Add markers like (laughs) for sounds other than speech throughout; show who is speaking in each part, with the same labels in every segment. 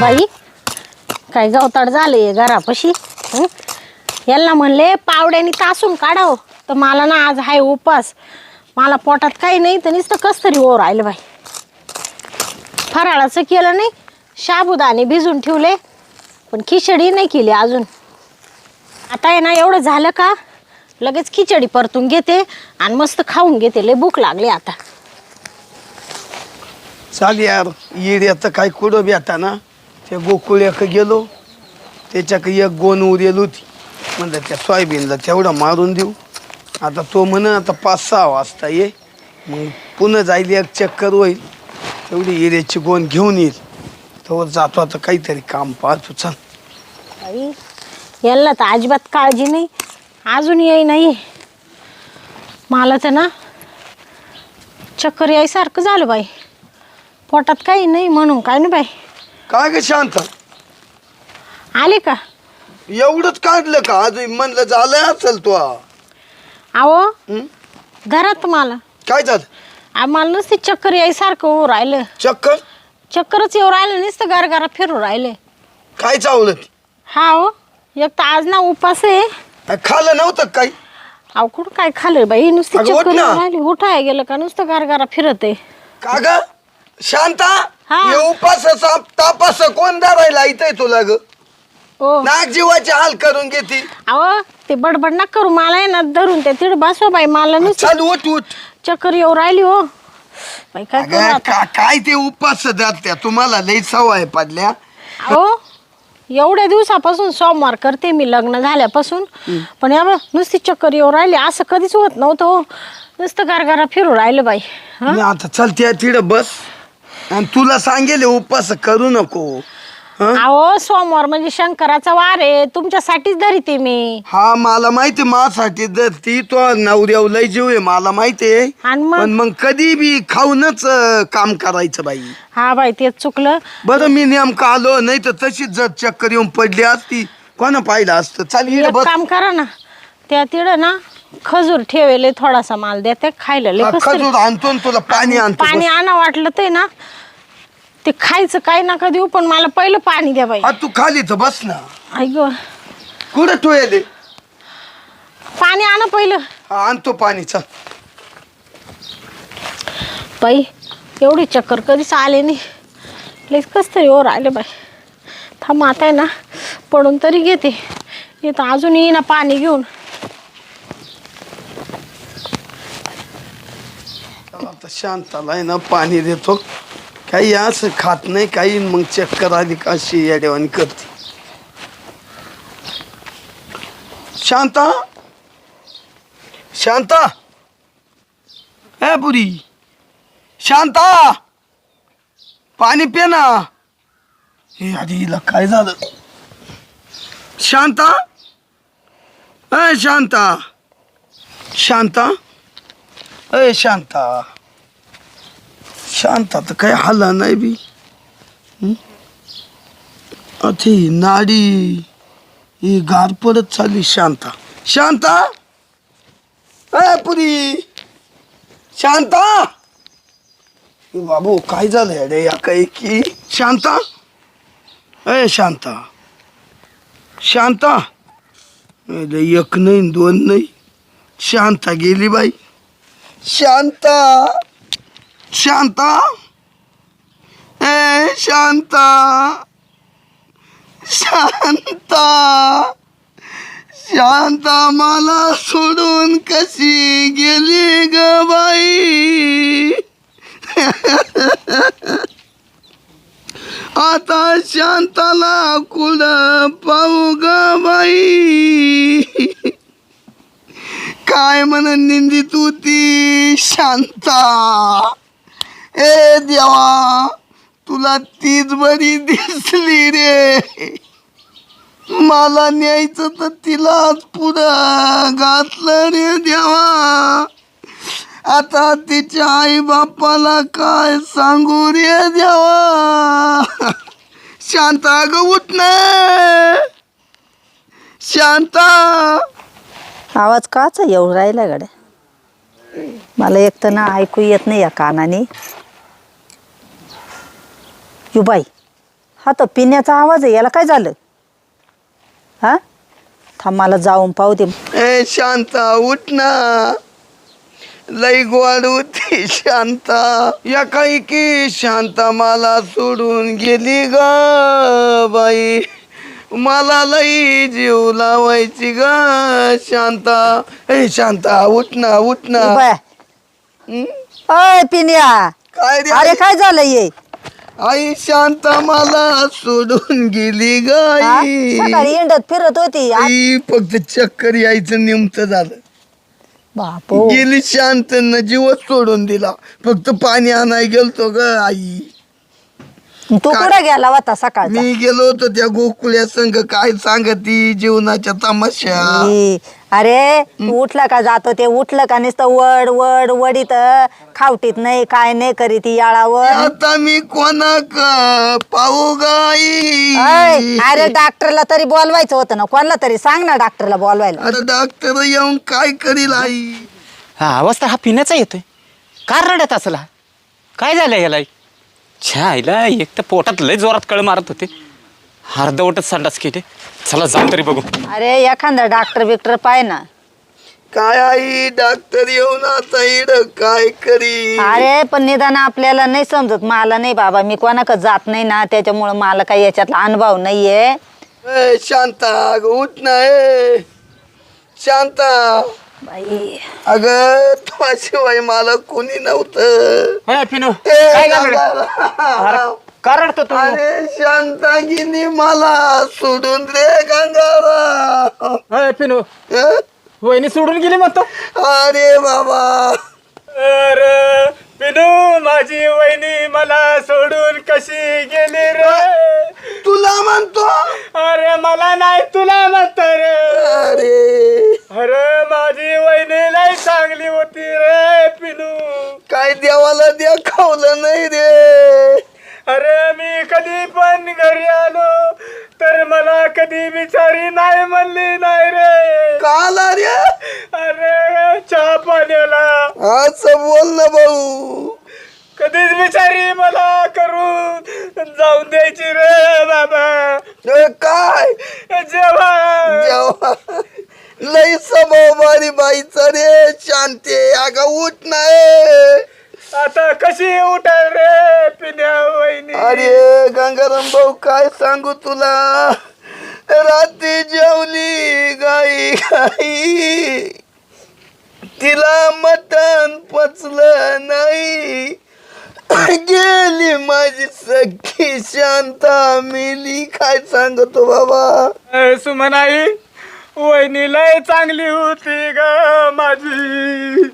Speaker 1: बाई काय गवताड झाले घरापाशी? हं? यांना म्हणले पावड्याने तासून काढाव. तर मला ना आज हाय उपास. मला पोटात काही नाही तर नुसतं कस तरी ओर हो राहिलं बाई. फराळाचं केलं नाही साबुदाणे भिजून ठेवले पण खिचडी नाही केली अजून. आता आहे ना एवढं झालं का लगेच खिचडी परतून घेते आणि मस्त खाऊन घेते. लय भूक लागली आता.
Speaker 2: चाल यार येड्याचं काय कुडं भेटाना. ते गोकुळ गोकुळ्याक गेलो. त्याच्याक एक गोण उरेल होती. म्हणलं त्या सोयाबीनला तेवढं मारून देऊ. आता तो म्हण आता पाच सहा वाजता ये. मग पुन्हा जाईल एक चक्कर होईल. तेवढी हिऱ्याची गोण घेऊन येईल. तो जातो आता काहीतरी काम पाहतो. चल.
Speaker 1: बाई याला तर अजिबात काळजी नाही. अजून येई नाही. मला तर ना चक्कर यायसारखं झालं बाई. पोटात काही नाही म्हणून काय नाही बाई.
Speaker 2: काय ग शांत?
Speaker 1: आले का?
Speaker 2: एवढंच काढलं का? अजून म्हणलं झालं असेल तो.
Speaker 1: अहो
Speaker 2: हं?
Speaker 1: घरात मला.
Speaker 2: काय झालं?
Speaker 1: आम्हाला नुसते चक्कर यायसारखं हो राहिलं.
Speaker 2: चक्कर?
Speaker 1: चक्करच येऊ राहिलं नुसतं गारगारा फिरू राहिले.
Speaker 2: काय चावलं ते?
Speaker 1: हा हो एक तर आज ना उपास आहे.
Speaker 2: काय खाल्लं नव्हतं का काही?
Speaker 1: अहो कुठं काय खाल्लं बाई? नुसती
Speaker 2: अगं, उठ
Speaker 1: चक्कर
Speaker 2: ना.
Speaker 1: येऊ राहिली. उठाय गेलं का? नुसतं गारगारा फिरत आहे.
Speaker 2: का ग? शांता
Speaker 1: हा.
Speaker 2: हे उपासाचा तापास कोण धरायला इथं तुला ग?
Speaker 1: हो
Speaker 2: नाक जीवाचे हाल करून घेते.
Speaker 1: अहो ते बडबड ना करू. मला आहे ना धरून त्या तिड बसवा बाई मला नुसतं
Speaker 2: चाल उठ उठ.
Speaker 1: चक्कर येऊ राहिली हो. बाई काय करू आता?
Speaker 2: का- काय ते उपास त्या तुम्हाला लई सवय पडल्या.
Speaker 1: अहो एवढ्या दिवसापासून सोमवार करते मी लग्न झाल्यापासून. पण या बघ, नुसती चक्कर येऊ राहिली. असं कधीच होत नव्हतं हो. नुसतं गारगारा फिरू राहिलं बाई. हं?
Speaker 2: आता चल त्या तिथं बस. आणि तुला सांगेल उपास करू नको. हं?
Speaker 1: अहो सोमवार म्हणजे शंकराचा वार आहे. तुमच्यासाठीच धरीते मी.
Speaker 2: हा मला माहिती माझ्यासाठी जर ती तो नवऱ्याव लय जीव आहे मला माहिती आहे.
Speaker 1: आणि मग?
Speaker 2: पण मग कधी बी खाऊनच अं, काम करायचं बाई.
Speaker 1: हा बाई तेच चुकलं.
Speaker 2: बरं मी नेमकं आलो नाही तर तशीच जर चक्कर येऊन पडली असती कोणा पाहिलं असतं? चाल इकडे
Speaker 1: एक
Speaker 2: बस.
Speaker 1: काम करा ना. त्या तिड ना खजूर ठेवेले थोडासा माल द्या ते खायला लय
Speaker 2: हा,
Speaker 1: कसं तरी-
Speaker 2: खजूर आणतो ना तुला पाणी आणतो
Speaker 1: पाणी
Speaker 2: बस.
Speaker 1: आणा वाटलं ते ना ते खायचं काही नका देऊ पण मला पहिलं पाणी द्या बाई.
Speaker 2: हा तू खाली तर बस ना.
Speaker 1: ऐक
Speaker 2: कुठं ठेवले
Speaker 1: पाणी आणा पहिलं.
Speaker 2: हा आणतो पाणी चल.
Speaker 1: बाई एवढी चक्कर कधीच आले नाही. लईच कस तरी ओर आले बाई. थांब आता आहे ना पडून तरी घेते. येतं अजून येईना पाणी घेऊन.
Speaker 2: आता शांताला आहे ना पाणी देतो. काही असं खात नाही काही मग चक्कर आली काशी या देवानी करते. शांता! शांता! ए पुरी शांता! पाणी पे ना. हे आधी हिला काय झालं? शांता! ए शांता! शांता! अय शांता! शांता तर काही हाला नाही बी. हं? नाडी ही गार पडत चालली शांता. शांता! अय पुरी! शांता! बाबू काय झालं रे या काही की? शांता! अय शांता! शांता! एक नाही दोन नाही. शांता गेली बाई. शांता! शांता? ए शांता! शांता! शांता मला सोडून कशी गेली ग बाई? आता शांताला कुड पाहू ग बाई? काय म्हणून निंदित होती शांता? ए देवा तुला तीच बरी दिसली रे. मला न्यायचं तर तिलाच पुढं घातलं रे देवा. आता तिच्या आई बापाला काय सांगू रे देवा? शांता ग उठण शांता.
Speaker 3: आवाज काचा येऊ राहिला गड्या? मला एक तर ना ऐकू येत नाही या कानाने. यू बाई हा तर पिण्याचा आवाज आहे याला काय झालं? हा? थांब मला जाऊन पाहू दे.
Speaker 2: ए शांता उठ ना. लई गोड होती शांता. या काही की शांता मला सोडून गेली ग बाई. मला लई जीव लावायची ग शांता. ए शांता उठ ना उठ ना. हं?
Speaker 3: अय पिण्या.
Speaker 2: काय रे?
Speaker 3: अरे काय झालं ये
Speaker 2: आई शांता मला सोडून गेली ग
Speaker 3: हा? सकाळी इंडत फिरत होती. आ-
Speaker 2: आई फक्त चक्कर यायचं नेमतं झालं.
Speaker 3: बापो.
Speaker 2: गेली शांत न जीवच सोडून दिला. फक्त पाणी आणाय गेलतो ग आई.
Speaker 3: तू कुठं गेला होता सकाळचा?
Speaker 2: मी गेलो होतो त्या गोकुळ्या संघ काय सांगती जीवनाच्या तमाशा?
Speaker 3: ई, अरे तू उठला का जातो? ते उठलं का नुसतं वड वड वडीत खावटीत नाही काय नाही करीत याळावर?
Speaker 2: आता मी कोणाक पाहू गाई?
Speaker 3: अय, अरे डॉक्टरला तरी बोलवायचं होतं ना. कोणाला तरी सांग ना डॉक्टरला बोलवायला.
Speaker 2: आता डॉक्टर येऊन काय करील आई?
Speaker 4: हा आवाज तर हा पिण्याचा येतोय. का रडत असला? काय झालं याला? छा आईला एक तर पोटात लय जोरात कळ मारत होते. अर्धवटच संडास केले. चला जाऊ तरी बघू.
Speaker 3: अरे एखादा डॉक्टर बिक्टर पाय ना.
Speaker 2: काय आई डॉक्टर येऊन आता इड काय करी?
Speaker 3: अरे पण निदान आपल्याला नाही समजत. मला नाही बाबा मी कोणाक जात नाही ना. त्याच्यामुळं मला काही याच्यातला अनुभव नाहीये.
Speaker 2: ए, शांता अगं उठ ना ए. शांता.
Speaker 3: बाई.
Speaker 2: अगं तुझ्याशिवाय मला कोणी नव्हतं.
Speaker 4: हे पिनू.
Speaker 2: ए,
Speaker 4: काय झालं? रे?
Speaker 2: गंगाराम.
Speaker 4: का रडतो तू?
Speaker 2: अरे शांता गिनी मला सोडून रे गंगारा.
Speaker 4: हे पिनू. वहिनी सोडून गेली म्हणतो.
Speaker 2: अरे बाबा.
Speaker 4: अरे पिनू माझी वहिनी मला सोडून कशी गेली रे?
Speaker 2: तुला म्हणतो?
Speaker 4: अरे मला नाही तुला म्हणतो रे.
Speaker 2: अरे.
Speaker 4: अरे माझी वहिनी लय चांगली होती रे पिनू.
Speaker 2: काय देवाला देखावलं नाही रे.
Speaker 4: अरे मी कधी पण घरी आलो तर मला कधी बिचारी नाही म्हणली नाही रे.
Speaker 2: काला रे?
Speaker 4: अरे चहा पाण्याला.
Speaker 2: असं बोल ना भाऊ.
Speaker 4: कधीच बिचारी मला करून जाऊन द्यायची रे बाबा.
Speaker 2: काय?
Speaker 4: जेव्हा
Speaker 2: जेव्हा लई बारी बाईचा रे शांती अगं उठ नाही
Speaker 4: आता कशी उठाल रे पिण्या वहिनी?
Speaker 2: अरे गंगाराम भाऊ काय सांगू तुला? रात्री जेवली गाई गाई. तिला मटण पचलं नाही. गेली माझी सखी शांता मिली. काय सांगतो बाबा?
Speaker 4: सुमनाई वहिनी लय चांगली होती ग माझी.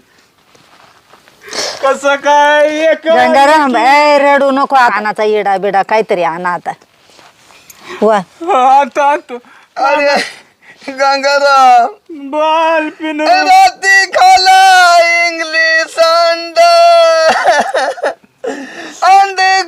Speaker 4: कस काय? एक
Speaker 3: गंगाराम ए रडू नको. कानाचा येडा बिडा काहीतरी आणा आता. वा
Speaker 4: आणतो आणतो
Speaker 2: अरे गंगाराम.
Speaker 4: बाल पिनू
Speaker 2: राती खाला इंग्लिश अंड. अंडे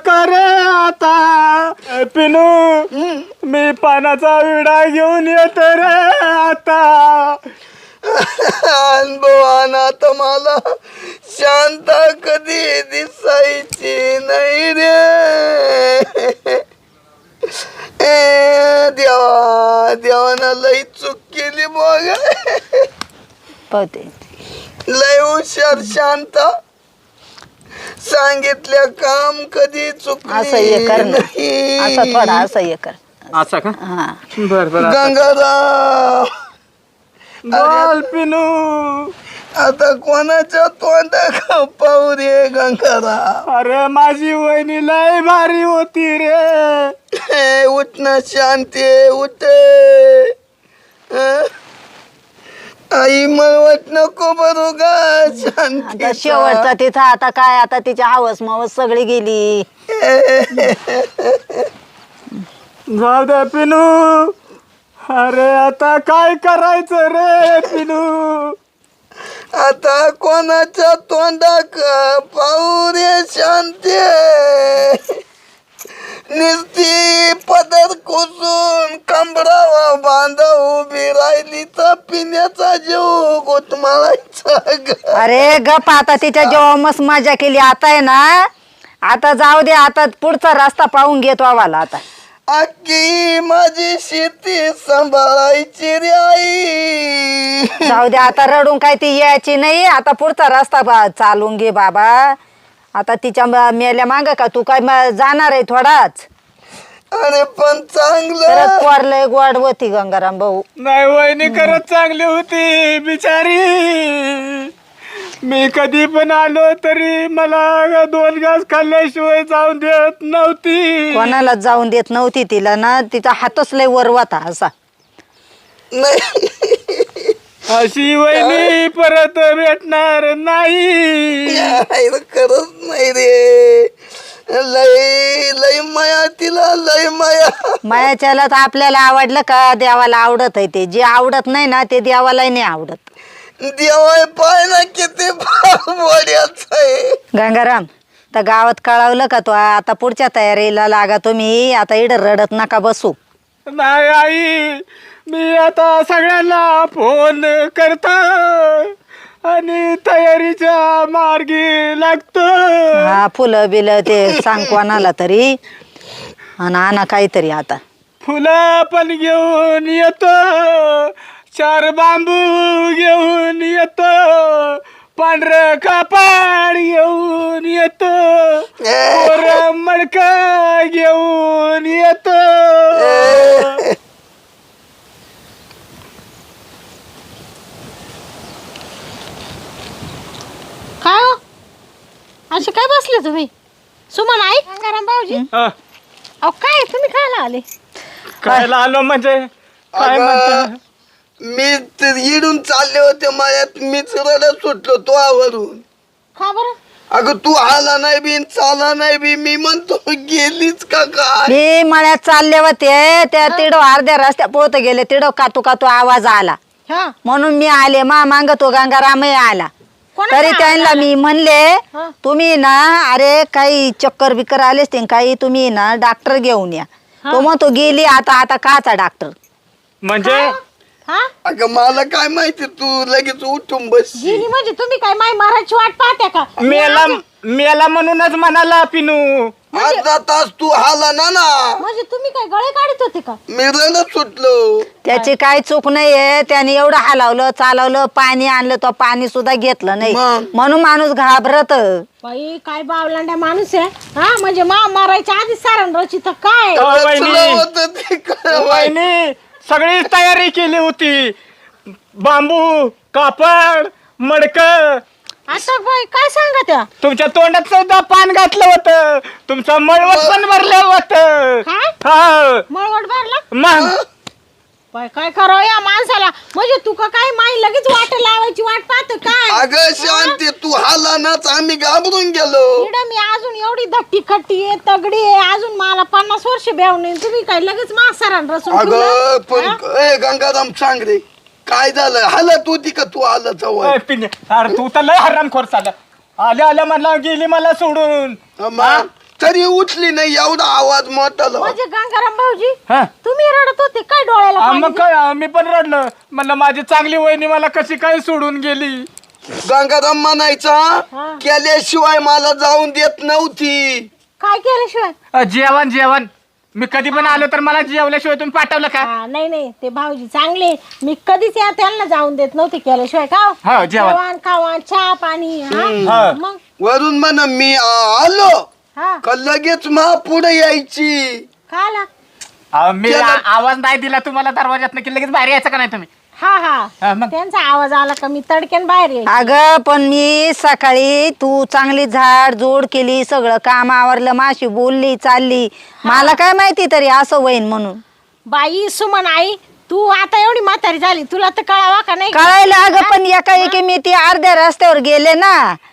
Speaker 4: रडू नका रे आता. पिनू मी पानाचा विडा घेऊन येतो रे आता.
Speaker 2: अनुभवान आता मला शांता कधी दिसायची नाही रे. ए देवा देवानं लई चूक केली बघ.
Speaker 3: पाहते
Speaker 2: लय हुशार शांता. सांगितल्या काम कधी चुकली
Speaker 3: असं हे कर ना.
Speaker 2: नाही.
Speaker 3: असं थोडा असं हे कर.
Speaker 4: असं का?
Speaker 3: हा.
Speaker 4: बर बर
Speaker 2: गंगाराम.
Speaker 4: बाल पिनू.
Speaker 2: आता कोणाच्या तोंडा पाहू रे गंगाराम?
Speaker 4: अरे माझी वहिनी लय भारी होती रे.
Speaker 2: ए, उठ ना शांती उठ. हं? आई मळवट नको बरू गा शांती
Speaker 3: आता शेवटचा तिथं आता काय आता तिची हवस मवस सगळी गेली.
Speaker 4: जाऊ दे पिनू अरे आता काय करायचं रे पिनू
Speaker 2: आता कोणाच्या तोंडाक पाहू रे शांती? निस्ती पदर कोसून कंबरावा बांधा उभी राहिली तर पिण्याचा जीव गोटमाळायचा ग.
Speaker 3: अरे गप आता तिच्या जेव्हा मस्त मजा केली आता आहे ना? आता जाऊ दे आता पुढचा रस्ता पाहून घेतो आम्हाला आता.
Speaker 2: अक्की माझी शेती सांभाळायची रे आई.
Speaker 3: जाऊ दे आता रडून काय ती यायची नाही आता पुढचा रस्ता बा- चालून घे बाबा. आता तिच्या म- मेल्या माग का? तू काय म- जाणार आहे थोडाच.
Speaker 2: अरे पण
Speaker 3: परत
Speaker 2: चांगलं
Speaker 3: पोरलंय गोड होती गंगाराम भाऊ.
Speaker 4: नाही वहिनी करत चांगली होती बिचारी. मी कधी पण आलो तरी मला दोन घास खाल्ल्याशिवाय जाऊन देत नव्हती.
Speaker 3: कोणाला जाऊन देत नव्हती तिला ना तिचा हातच लय वर होता असा.
Speaker 2: नाही.
Speaker 4: अशी वहिनी परत भेटणार नाही.
Speaker 2: खरंच नाही रे. लय लय माया तिला लय माया.
Speaker 3: मायाच्याला तर आपल्याला आवडलं का देवाला आवडत आहे ते? जे आवडत नाही ना ते देवालाही नाही आवडत.
Speaker 2: देवाय पाय ना किती वड्याच आहे.
Speaker 3: गंगाराम तर गावात कळवलं का तो? आता पुढच्या तयारीला लागा तुम्ही. आता इड रडत नका बसू.
Speaker 4: नाही आई. मी आता सगळ्यांना फोन करतो आणि तयारीच्या मार्गी लागतो
Speaker 3: हा फुलं बिलं ते सांग कोणाला तरी आणि आणा काहीतरी आता.
Speaker 4: फुलं पण घेऊन येतो चार बांबू घेऊन येतो पांढरं कापड घेऊन येतो (laughs) कोरं मडक घेऊन येतो
Speaker 1: काय हो असे काय बसले तुम्ही? सुमन आई? गंगाराम भाऊजी.
Speaker 4: हा,
Speaker 1: अहो काय तुम्ही खायला आले?
Speaker 4: काय आलो म्हणजे? काय
Speaker 2: अगं,
Speaker 4: म्हणता?
Speaker 2: मी इडून चालले होते मायात मीच रडत सुटलो तो आवरून.
Speaker 1: खा बरं?
Speaker 2: अगं तू आला नाही बी न चाला नाही बी. मी म्हणतो गेलीच का काय?
Speaker 3: मी मळ्यात चालले होते. त्या तिडो अर्ध्या रस्त्या पोहत गेले. तिडो कातू कातू आवाज आला.
Speaker 1: हा.
Speaker 3: म्हणून मी आले. मा मांग तो गंगारामही आला. तरी त्यांना? मी म्हणले. तुम्ही ना अरे काही चक्कर बिक्कर आलेच ते काही तुम्ही ना डॉक्टर घेऊन या. तो मग तो गेली आता आता काचा डॉक्टर
Speaker 4: म्हणजे?
Speaker 1: हा?
Speaker 2: अगं मला काय माहिती तू लगेच उठून बस.
Speaker 1: गेली म्हणजे तुम्ही काय माय मारायची वाट पाहते का?
Speaker 4: मेला मेला म्हणूनच म्हणाला पिनू.
Speaker 2: अर्धा तास तू हाला ना ना.
Speaker 1: म्हणजे तुम्ही काय गळे काढत होते का?
Speaker 2: मी सुटलो.
Speaker 3: त्याची काय चूक नाहीये. त्याने एवढं हलावलं चालवलं पाणी आणलं तो पाणी सुद्धा घेतलं नाही.
Speaker 2: मग?
Speaker 3: म्हणून माणूस घाबरत.
Speaker 1: बाई काय बावलांड्या माणूस आहे? हा म्हणजे मा मारायच्या आधी सारण रचित काय?
Speaker 4: अ,
Speaker 2: रचलं
Speaker 4: वहिनी?
Speaker 2: होतं ते काय
Speaker 4: वहिनी? सगळी तयारी केली होती. बांबू कापड मडक
Speaker 1: आता बाई काय सांगा त्या?
Speaker 4: तुमच्या तोंडात सुद्धा पान घातलं होतं. तुमचं मळवट पण भरलं होतं.
Speaker 1: काय?
Speaker 4: हा.
Speaker 1: मळवट भरला?
Speaker 4: मग?
Speaker 1: काय करावं या माणसाला? म्हणजे तू का काय माई लगेच वाट लावायची वाट पाहते काय?
Speaker 2: अगं शांती तू हाला नाच आम्ही घाबरून गेलो.
Speaker 1: मी अजून एवढी धट्टी खट्टी आहे तगडी आहे अजून मला पन्नास वर्ष ब्याव नाही तुम्ही काय लगेच मासारण रसून
Speaker 2: अगं
Speaker 1: ठेवलं?
Speaker 2: पण
Speaker 1: हा?
Speaker 2: ए गंगाराम सांग रे. काय झालं? हालत होती का तू आलं जवळ?
Speaker 4: पिंगे, अरे तू तर लय हरामखोर चाल आल्या आल्या म्हणला गेली मला सोडून.
Speaker 2: मग तरी उठली नाही एवढा आवाज मोठा लावा.
Speaker 1: म्हणजे गंगाराम भाऊजी
Speaker 4: हा?
Speaker 1: तुम्ही रडत होते काय डोळ्याला
Speaker 4: हा,
Speaker 1: पाणी?
Speaker 4: मग काय मी पण रडलं. म्हणलं माझी चांगली वहिनी मला कशी काय सोडून गेली?
Speaker 2: गंगाराम म्हणायचा
Speaker 1: हा.
Speaker 2: केल्याशिवाय मला जाऊन देत नव्हती.
Speaker 1: काय केल्याशिवाय?
Speaker 4: अ, जेवण जेवण. मी कधी पण आलो तर मला जेवल्याशिवाय तुम्ही पाठवलं का
Speaker 1: हा, नाही नाही ते भाऊजी चांगले मी कधीच या त्यांना जाऊन देत नव्हते केल्याशिवाय का हो?
Speaker 4: हा, जेवण.
Speaker 1: जेवण खावण चहा पाणी हा?
Speaker 4: हा.
Speaker 1: मग
Speaker 2: वरून म्हण मी आ- आलो
Speaker 1: हा
Speaker 2: का लगेच मा पुढे यायची
Speaker 4: अहो, मी. आ- आवाज नाही दिला तुम्हाला दरवाजात की लगेच बाहेर यायचं का नाही तुम्ही
Speaker 1: हा
Speaker 4: हा,
Speaker 1: हा
Speaker 4: मग?
Speaker 1: त्यांचा आवाज आला का? मी तडक्यान बाहेर येईल
Speaker 3: अगं पण मी सकाळी तू चांगली झाड जोड केली सगळं काम आवरलं माशी बोलली चालली. मला काय माहिती तरी असं होईन म्हणून.
Speaker 1: बाई सुमन आई तू आता एवढी म्हातारी झाली तुला तर कळावा का नाही?
Speaker 3: कळायला अगं पण एका एकी मी ती अर्ध्या रस्त्यावर गेले ना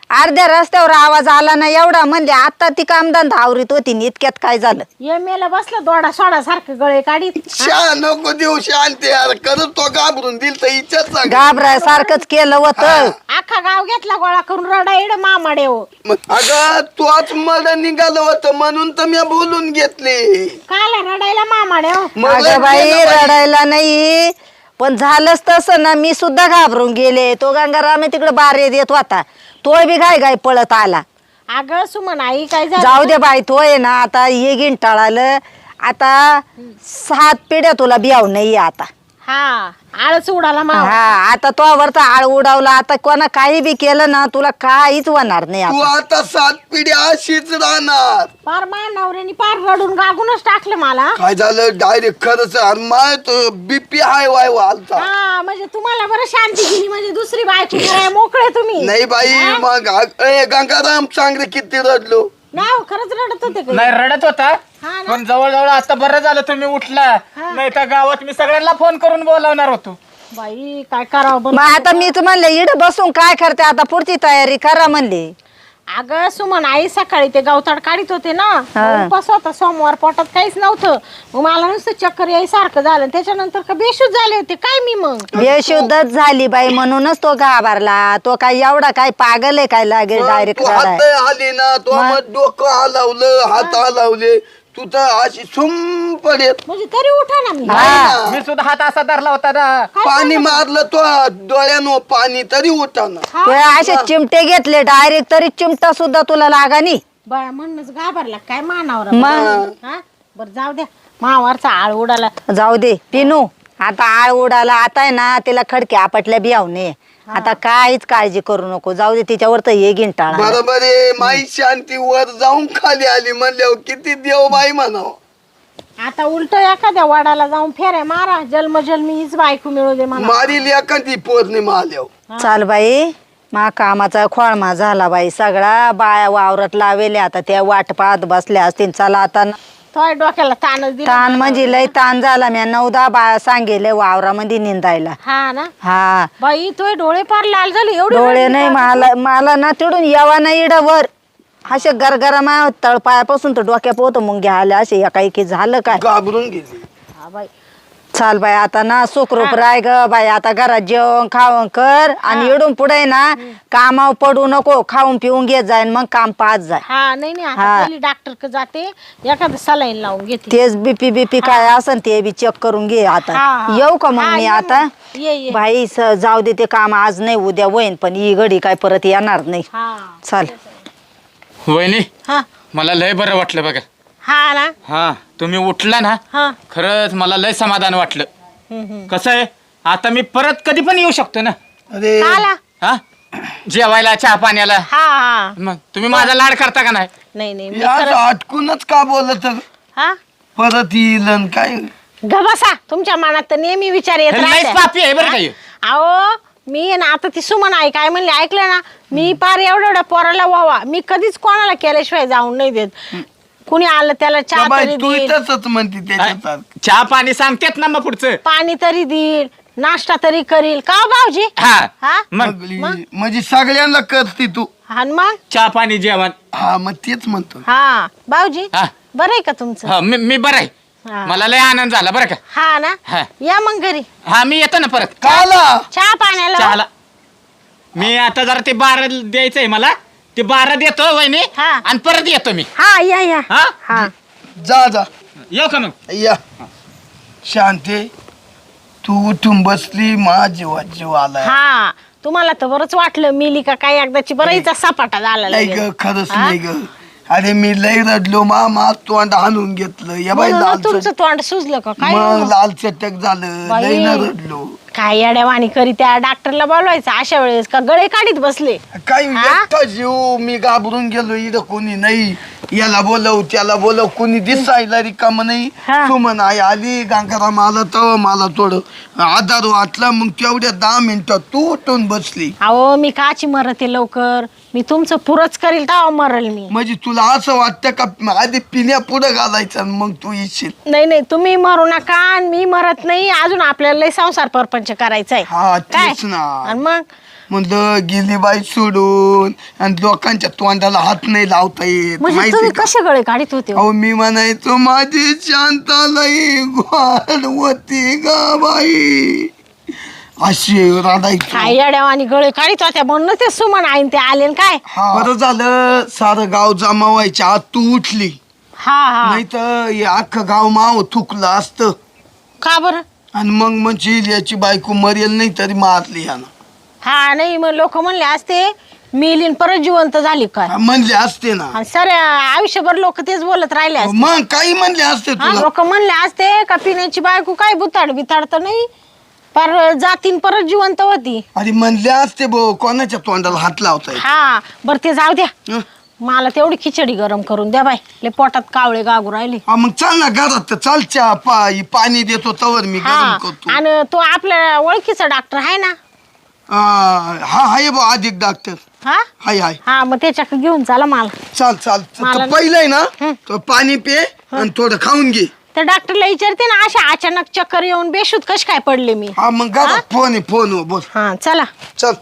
Speaker 3: अर्ध्या रस्त्यावर आवाज आला ना एवढा म्हणले आता ती कामधंदा आवरीत होती इतक्यात काय झालं?
Speaker 1: ये मेला बसलं दोडा सोडा सारखं गळे काढीत.
Speaker 2: शा नको देऊ शांती यार करत तो घाबरून दिल तर इच्छाच सांग
Speaker 3: घाबराय सारखंच केलं होतं.
Speaker 1: अख्खा गाव घेतला गोळा करून रडाईड मामाडे हो
Speaker 2: मग अगं तोच मला निघालं होतं म्हणून तर मी बोलून घेतले.
Speaker 1: काला रडायला मामाडे हो
Speaker 2: मग
Speaker 3: अगं बाई
Speaker 2: गेलं बाई.
Speaker 3: रडायला नाही. पण झालंच तसं ना मी सुद्धा घाबरून गेले. तो गंगाराम तिकडे बारे देत होता. तोय बी गाय गाय पळत आला.
Speaker 1: अगं सुमन आई काय झालं?
Speaker 3: जाऊ दे बाई तोय ना आता ये टाळालं आता सात पिढ्या तुला बियाव नाही आता.
Speaker 1: हा आळच उडाला मावा.
Speaker 3: हा आता तो वरचा आळ उडावला. आता कोणा काही बी केलं ना तुला काहीच होणार नाही
Speaker 2: तू
Speaker 3: आता.
Speaker 2: आता सात पिढ्या अशीच राहणार.
Speaker 1: पार मा नवऱ्याने पार रडून गागूनच टाकलं मला.
Speaker 2: काय झालं? डायरेक्ट खरंच माय बीपी हाय वाय वालता.
Speaker 1: हा म्हणजे तुम्हाला बरं शांती गेली म्हणजे दुसरी बायको करायला मोकळे तुम्ही.
Speaker 2: नाही बाई मग आ- ए, गंगाराम सांग रे किती रडलो.
Speaker 1: नाही हो, खरंच रडत होते का?
Speaker 4: नाही रडत होता.
Speaker 1: हा ना.
Speaker 4: पण जवळजवळ आता बरं झालं तुम्ही उठला. नाही तर गावात मी सगळ्यांना फोन करून बोलावणार होतो.
Speaker 1: बाई काय करावं?
Speaker 3: मग आता मी म्हणले इड बसून काय करते? आता पुढची तयारी करा म्हणली.
Speaker 1: अगं सुमन आई सकाळी ते गवताड काढीत होते ना.
Speaker 3: हा.
Speaker 1: उपास होता सोमवार पोटात काहीच नव्हतं. मग मला नुसतं चक्कर याय सारखं झालं त्याच्यानंतर का बेशुद्ध झाले होते. काय मी मग?
Speaker 3: बेशुद्धच झाली बाई म्हणूनच तो घाबरला. तो काय एवढा काय पागल आहे काय लागेल डायरेक्ट
Speaker 2: आली ना तो मग? डोकं हलवलं हात हलवले. तू तर अशी सुम पडेल
Speaker 1: म्हणजे तरी उठा ना मी.
Speaker 3: हा.
Speaker 4: मी सुद्धा हात असा धरला होता ना.
Speaker 2: पाणी मारलं तो डोळ्यानं पाणी तरी उठाना
Speaker 3: तो असे चिमटे घेतले डायरेक्ट तरी चिमटा सुद्धा तुला लागा नाही
Speaker 1: बाळा म्हणूनच घाबरला. काय मानावर?
Speaker 3: मग?
Speaker 1: हा? बरं जाऊ द्या. मावारचा आळ उडाला.
Speaker 3: जाऊ दे पिनू. आता आळ उडाला. आता आहे ना तिला खडके आपटल्या बियावणे. आता काहीच काळजी करू नको. जाऊ दे तिच्यावर तर ये गिन टाळा.
Speaker 2: बरोबर आहे. माई शांती वर जाऊन खाली आली म्हणल्यावर किती देव बाई म्हणाव.
Speaker 1: आता उलट एखाद्या वाडाला जाऊन फेऱ्या मारा. जन्मजन्मी हीच बायको मिळू दे मला.
Speaker 2: मारील एखादी पौर्णिमा आल्यावर.
Speaker 3: चाल बाई मा कामाचा खोळमा झाला बाई. सगळा बाया वावरत लावेले आता त्या वाट पाहत बसल्या असतील. चला आता
Speaker 1: तो डोक्याला ताणच दिला
Speaker 3: ताण म्हणजे लय ताण झाला. मी नऊदा बाया सांगेले वावरामध्ये निंदायला.
Speaker 1: हा ना?
Speaker 3: हा.
Speaker 1: बाई तो डोळे पार लाल झाले एवढे
Speaker 3: डोळे नाही? मला मला ना तिडून यावा नाही इड वर असे गरगरा मा तळपायापासून तर डोक्या पोहतो मग घ्यायला असे एका एकी झालं काय?
Speaker 2: घाबरून गेली.
Speaker 1: हा बाई.
Speaker 3: चाल बाई आता ना सुखरूप राय ग बाई आता घरात जेवण खावण कर आणि इडून पुढे ना कामावर पडू नको खाऊन पिऊन घेत जाय मग काम पाहत जाय
Speaker 1: हा नाही नाही आता. पहिली डॉक्टर क जाते एखादं सलाईन लावून घेते.
Speaker 3: तेच बीपी बीपी काय असन ते बी चेक करून घे
Speaker 1: हा,
Speaker 3: आता.
Speaker 1: हा.
Speaker 3: येऊ का मग
Speaker 1: हा,
Speaker 3: मी
Speaker 1: ये
Speaker 3: आता?
Speaker 1: मग. ये, ये.
Speaker 3: बाई स- जाऊ दे ते काम आज नाही उद्या होईन पण ही घडी काय परत येणार नाही.
Speaker 1: हा.
Speaker 3: चाल.
Speaker 4: वहिनी
Speaker 1: हा.
Speaker 4: मला लय बरं वाटलं बघा.
Speaker 1: हा ना
Speaker 4: हा तुम्ही उठला ना.
Speaker 1: हा.
Speaker 4: खरंच मला लय समाधान वाटलं.
Speaker 1: हम्म, हम्म.
Speaker 4: कसं आहे? आता मी परत कधी पण येऊ शकतो ना.
Speaker 2: अरे.
Speaker 1: आला?
Speaker 4: हा? जेवायला चहा पाण्याला.
Speaker 1: हा हा.
Speaker 4: मग तुम्ही माझा लाड करता का नाही?
Speaker 1: नाही नाही मी
Speaker 2: असं
Speaker 1: खरंच-
Speaker 2: अटकूनच का बोलत?
Speaker 1: हा?
Speaker 2: परत येईल काय?
Speaker 1: ग बसा. तुमच्या मनात तर नेहमी विचार येत
Speaker 4: हे लयच
Speaker 1: राहत्या.
Speaker 4: पापी आहे बरं का हे.
Speaker 1: हा? अहो मी ना आता ती सुमन आहे काय म्हणले ऐकलं ना? मी पार एवढ्या एवढ्या पोराला व्हावा. मी कधीच कोणाला केल्याशिवाय जाऊन नाही देत. कुणी आलं त्याला चहा
Speaker 2: बाई
Speaker 1: तरी
Speaker 2: तू
Speaker 1: देईल.
Speaker 2: तसंच म्हणते त्याच्यात
Speaker 4: चहा पाणी सांगतेत ना मग पुढचं.
Speaker 1: पाणी तरी देईल नाश्ता तरी करील. का हो भाऊजी?
Speaker 4: हा
Speaker 1: हा?
Speaker 4: मग?
Speaker 2: म्हणजे सगळ्यांना करते तू.
Speaker 1: हा न मग?
Speaker 4: चहा पाणी जेवण.
Speaker 2: हा मग तेच म्हणतो.
Speaker 1: हा भाऊजी
Speaker 4: हा.
Speaker 1: बरं आहे का तुमचं?
Speaker 4: हा मी मी बरं आहे. मला लय आनंद झाला बरं का?
Speaker 1: हा ना?
Speaker 4: हा.
Speaker 1: या मग घरी.
Speaker 4: हा मी येतो ना परत.
Speaker 2: काला!
Speaker 1: चहा पाण्याला.
Speaker 4: चहाला. मी आता जरा ते बारा द्यायचंय मला. ते बारा देतो वहिनी
Speaker 1: हा.
Speaker 4: आणि परत येतो मी.
Speaker 1: हा या या.
Speaker 4: हा?
Speaker 1: हा.
Speaker 2: जा जा.
Speaker 4: येऊ का मग?
Speaker 2: या. शांते तू उठून बसली मा जीवा जीव आलाय.
Speaker 1: हा. तुम्हाला तर बरंच वाटलं मिली का काय एकदाची बराईचा सपाटा झाला
Speaker 2: नाही
Speaker 1: लगेच.
Speaker 2: ग खरंच
Speaker 1: हा?
Speaker 2: नाही ग. अरे मी लय रडलो मा मा तोंड हाणून घेतलं या बाई
Speaker 1: म्हणून
Speaker 2: लाल
Speaker 1: तुमचं तोंड सुजलं का काय
Speaker 2: मग
Speaker 1: एवढं?
Speaker 2: लाल चटक झालं
Speaker 1: बाई.
Speaker 2: लय न रडलो
Speaker 1: काय येड्यावाणी करी त्या डॉक्टरला बोलवायचं अशा वेळेस का गळे काढीत बसले
Speaker 2: काही
Speaker 1: हा?
Speaker 2: एकटा जीव मी घाबरून गेलो इथं कोणी नाही याला बोलव त्याला बोलव कोणी दिसायला रिकाम नाही.
Speaker 1: हा.
Speaker 2: सुमन आई आली गांकारा मला तव मला थोडं आधार वाटला मग तेवढ्या दहा मिनिटात तू उठून बसली.
Speaker 1: अहो मी काची मरते लवकर? मी तुमचं पुरच करील तेव्हा मरल मी.
Speaker 2: म्हणजे तुला असं वाटतं का आधी पिण्या पुढं घालायचं आणि मग तू येशील?
Speaker 1: नाही नाही तुम्ही मरू नका आणि मी मरत नाही. अजून आपल्याला लय संसार परपंच करायचा आहे
Speaker 2: हा, तेच ना.
Speaker 1: आणि मग?
Speaker 2: म्हणलं गेली बाई सोडून. आणि लोकांच्या तोंडाला हात नाही लावता येत
Speaker 1: म्हणजे
Speaker 2: माहिती
Speaker 1: तुम्ही
Speaker 2: का?
Speaker 1: कसे गळे काढित होते हो?
Speaker 2: अहो मी म्हणायचो माझी शांतालाई ग्वाड होती गा बाई. अशी रडायची.
Speaker 1: काय येड्याव आणि गळे काढित होत्या म्हणून ते सुमन आईन ते आले न काय?
Speaker 2: बरं झालं सारं गाव जमा व्हायच्या आत तू उठली.
Speaker 1: हा हा.
Speaker 2: नाही तर हे अख्खं गाव माव थुकलं असतं.
Speaker 1: का बरं?
Speaker 2: आणि मग म्हणजे याची बायको मरेल नाही तरी मारली यानं
Speaker 1: हा नाही मग लोक म्हणले असते मिलीन परत जिवंत झाली काय?
Speaker 2: म्हणले असते ना.
Speaker 1: आणि सर आयुष्यभर लोक तेच बोलत राहिले असते.
Speaker 2: मग काही म्हणले असते तुला?
Speaker 1: लोक म्हणले असते का पिण्याची बायको काय बुताड बिताड तर नाही? पर जातीन परत जिवंत होती.
Speaker 2: अरे म्हणले असते बो कोणाच्या तोंडाला हात लावता
Speaker 1: हा बरं ते जाऊ द्या.
Speaker 2: हं?
Speaker 1: मला तेवढी खिचडी गरम करून द्या बाय ले पोटात कावळे गागू राहिले.
Speaker 2: हा मग चाल ना घरात. तर चाल चहा पा ही पाणी देतो तवर मी
Speaker 1: हा
Speaker 2: गरम करतो.
Speaker 1: आणि तो आपल्या ओळखीचा डॉक्टर आहे ना
Speaker 2: हा हाय बा अधिक डॉक्टर
Speaker 1: हा?
Speaker 2: हाय हाय.
Speaker 1: हा मग त्याच्याकडे घेऊन चला मला.
Speaker 2: चाल चाल.
Speaker 1: मला
Speaker 2: तर पहिलं आहे ना. तो पाणी पे आणि थोडं खाऊन घे.
Speaker 1: त्या डॉक्टरला विचारते ना अशा अचानक चक्कर येऊन बेशुद्ध कशी काय पडले मी?
Speaker 2: हा मग घरात फोन आहे फोन बोल.
Speaker 1: हा चला.
Speaker 2: चल.